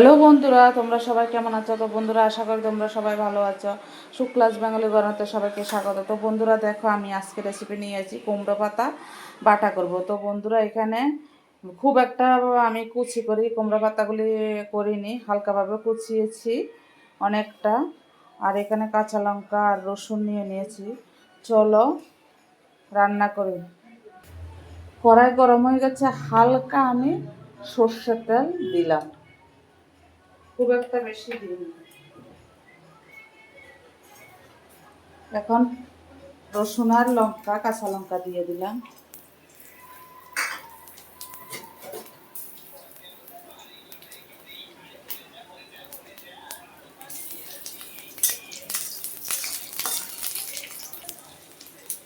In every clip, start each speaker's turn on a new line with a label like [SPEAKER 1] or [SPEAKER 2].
[SPEAKER 1] Hello বন্ধুরা, তোমরা সবাই কেমন আছো? তো বন্ধুরা, আশা করি তোমরা সবাই ভালো আছো। শুক্লাস বেঙ্গলি গণাতে সবাইকে স্বাগত। তো বন্ধুরা, দেখো, আমি আজকে রেসিপি নিয়ে আছি কুমড়ো পাতা বাটা করব। তো বন্ধুরা, এখানে খুব একটা আমি কুচি করি, কুমড়ো পাতাগুলি করিনি, হালকাভাবে কুচিয়েছি অনেকটা। আর এখানে কাঁচা লঙ্কা আর রসুন নিয়ে নিয়েছি। চলো, রান্না করি। কড়াই গরম হয়ে গেছে, হালকা আমি সর্ষের তেল দিলাম। খুব একটা বেশি দিইনি এখন রসুন আর লঙ্কা, কাঁচা লঙ্কা দিয়ে দিলাম।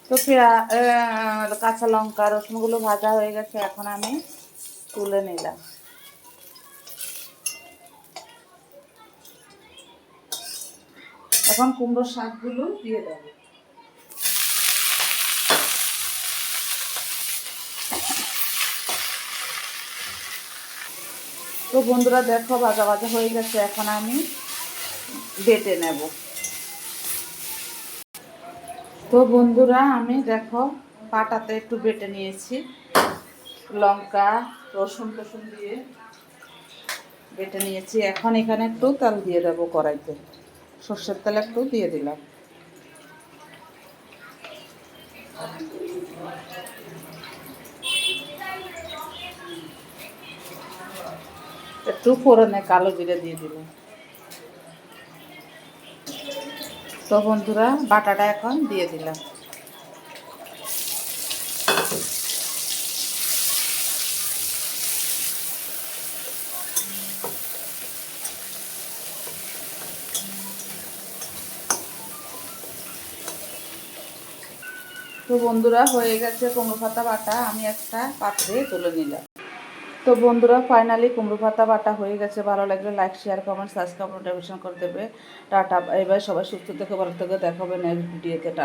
[SPEAKER 1] তো কাঁচা লঙ্কা, রসুনগুলো ভাজা হয়ে গেছে, এখন আমি তুলে নিলাম। এখন কুমড়ো শাকগুলো দিয়ে দেবো। তো বন্ধুরা দেখো, ভাজা ভাজা হয়ে গেছে, এখন আমি বেটে নেব। তো বন্ধুরা, আমি দেখো, পাটাতে একটু বেটে নিয়েছি। লঙ্কা, রসুন টসুন দিয়ে বেটে নিয়েছি। এখন এখানে একটু তেল দিয়ে দেবো কড়াইতে। সর্ষের তেল একটু দিয়ে দিলাম। একটু ফোড়নে কালো জিরে দিয়ে দিলাম। তো বন্ধুরা, বাটাটা এখন দিয়ে দিলাম। তো বন্ধুরা হয়ে গেছে কুমড়ো পাতা বাটা, আমি একটা পাত্রে তুলে নিলাম। তো বন্ধুরা ফাইনালি কুমড়ো পাতা বাটা হয়ে গেছে। ভালো লাগলে like share comment subscribe notification করে দেবে। টাটা, এবার সবাই সুস্থ থেকে, ভালো থেকে, দেখাবে নেক্সট ভিডিওতে টাটা।